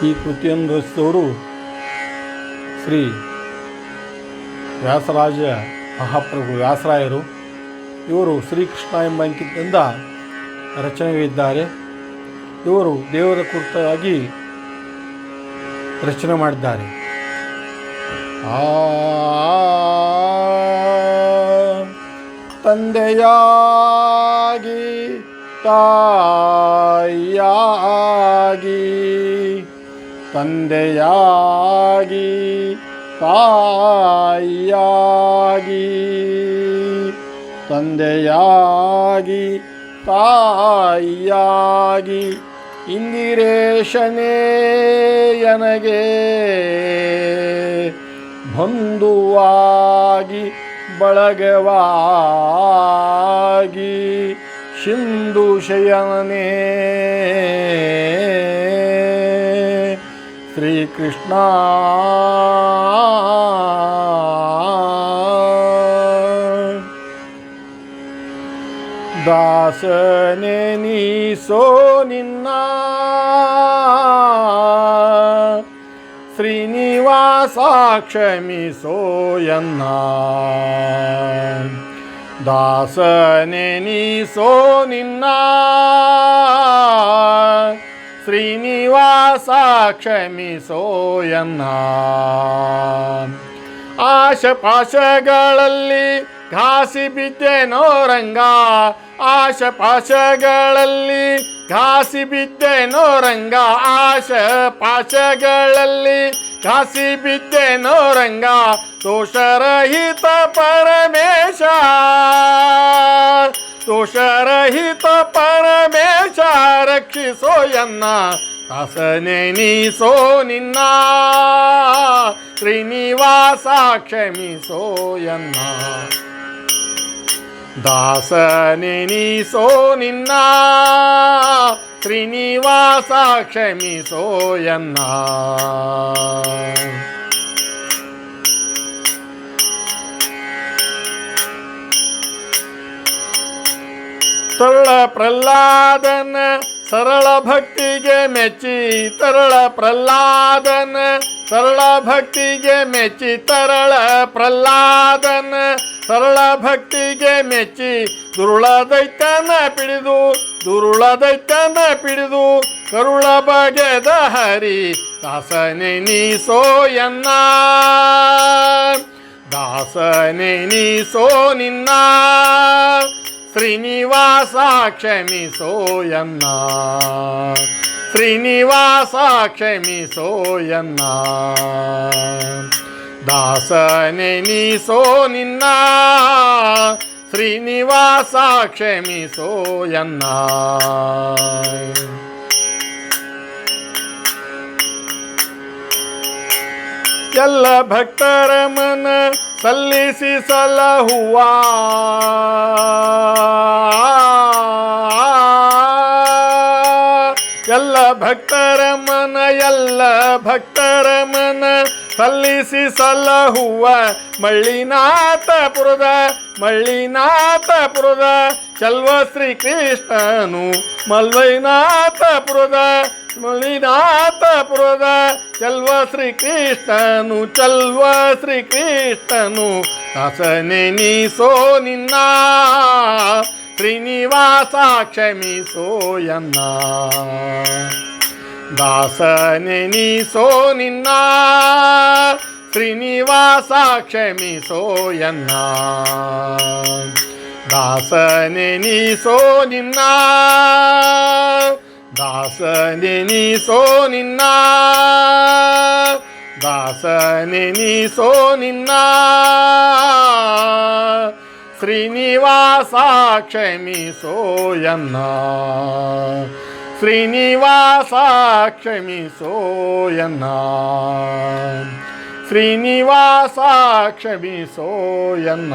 ಈ ಕೃತಿಯನ್ನು ರಚಿಸಿದವರು ಶ್ರೀ ವ್ಯಾಸರಾಜ ಮಹಾಪ್ರಭು ವ್ಯಾಸರಾಯರು. ಇವರು ಶ್ರೀಕೃಷ್ಣ ಎಂಬ ಅಂಕಿತದಿಂದ ರಚನೆಗಳಿದ್ದಾರೆ ಇವರು ದೇವರ ಕುರಿತಾಗಿ ರಚನೆ ಮಾಡಿದ್ದಾರೆ. ಆ ತಂದೆಯಾಗಿ, ತಾಯಿಯಾಗಿ ತಂದೆಯಾಗಿ ತಾಯಿಯಾಗಿ ತಂದೆಯಾಗಿ ತಾಯಿಯಾಗಿ ಇಂದಿರೇಶನೇ ನನಗೆ ಬಂಧುವಾಗಿ ಬಳಗವಾಗಿ ಸಿಂಧು श्रीकृष्ण। दासने निसो निन्ना। श्रीनिवासाक्षमीसोयन्ना दासने निसो निन्ना। ಕ್ಷಮಿಸೋ ಸೋಯನ್ನ ದಾಸನೆ ಪಾಶಗಳಲ್ಲಿ ನಿನ್ನ ಶ್ರೀನಿವಾಸ ಕ್ಷಮಿಸೋ ಎನ್ನ ಆಶಪಾಶಗಳಲ್ಲಿ ಘಾಸಿ ಬಿದ್ದೆನೋ ರಂಗ ಆಶಪಾಶಗಳಲ್ಲಿ ಘಾಸಿ ಬಿದ್ದೆನೋ ರಂಗ ಆಶ ಪಾಶಗಳಲ್ಲಿ ಘಾಸಿ ಬಿದ್ದೆನೋ ರಂಗ ದೋಷರಹಿತ ಪರಮೇಶ. ದೋಷರಹಿತ ಪರಮೇಶ ರಕ್ಷಿಸೋ ಎನ್ನ ದಾಸನೆ ನೀಸೋ ನಿನ್ನ ಶ್ರೀನಿವಾಸ ಕ್ಷಮಿಸೋ ಎನ್ನ ದಾಸನೆ ನೀಸೋ ನಿನ್ನ ಶ್ರೀನಿವಾಸ ಕ್ಷಮಿಸೋ ಎನ್ನ ತರಳ ಪ್ರಹ್ಲಾದನ ಸರಳ ಭಕ್ತಿಗೆ ಮೆಚ್ಚಿ ತರಳ ಪ್ರಹ್ಲಾದನ. ಸರಳ ಭಕ್ತಿಗೆ ಮೆಚ್ಚಿ ತರಳ ಪ್ರಹ್ಲಾದನ. ಸರಳ ಭಕ್ತಿಗೆ ಮೆಚ್ಚಿ ದುರುಳ ದೈತ್ಯನ ಪಿಡಿದು, ದುರುಳ ದೈತ್ಯನ ಪಿಡಿದು, ಕರುಳ ಬಗೆದ ಹರಿ ದಾಸನೆ ನೀಸೋ ಎನ್ನ. ದಾಸನೆ ನಿನ್ನ. ಶ್ರೀನಿವಾಸ ಕ್ಷಮಿಸೋಯನ್ನ ಶ್ರೀನಿವಾಸ ಕ್ಷಮಿಸೋಯನ್ನ ದಾಸನೆನಿಸೋ ದಾಸನೆ ನೀಸೋ ನಿನ್ನ. ಶ್ರೀನಿವಾಸ ಕ್ಷಮಿಸೋಯನ್ನ ಎಲ್ಲ ಭಕ್ತರ ಮನ ಸಲ್ಲಿಸಿ ಸಲಹುವ. ಎಲ್ಲ ಭಕ್ತರ ಮನ, ಎಲ್ಲ ಭಕ್ತರ ಮನ ಸಲ್ಲಿಸಿ ಸಲಹುವ. ಮಳ್ಳಿನಾಥಪುರದ ಮಳ್ಳಿನಾಥಪುರದ, ಚಲ್ವ ಶ್ರೀಕೃಷ್ಣನು ಮಲ್ವೈನಾಥಪುರದ. ಮಲ್ಲಿನಾಥಪುರದ ಚಲ್ವ ಶ್ರೀಕೃಷ್ಣನು ಚಲ್ವ ಶ್ರೀಕೃಷ್ಣನು ದಾಸನೆ ನೀಸೋ ನಿನ್ನ ಶ್ರೀನಿವಾಸ ಕ್ಷಮಿಸೋ ಎನ್ನ ದಾಸನೆ ನೀಸೋ ನಿನ್ನ ಶ್ರೀನಿವಾಸ ಕ್ಷಮಿಸೋ ಎನ್ನ ದಾಸನೆ ನೀಸೋ ನಿನ್ನ ದಾಸನೆ ನೀಸೋ ನಿನ್ನ ದಾಸನೆ ನೀಸೋ ನಿನ್ನ ಶ್ರೀನಿವಾಸ ಕ್ಷಮಿಸೋ ಎನ್ನ ಶ್ರೀನಿವಾಸ ಕ್ಷಮಿಸೋ ಎನ್ನ ಶ್ರೀನಿವಾಸ ಕ್ಷಮಿಸೋ ಎನ್ನ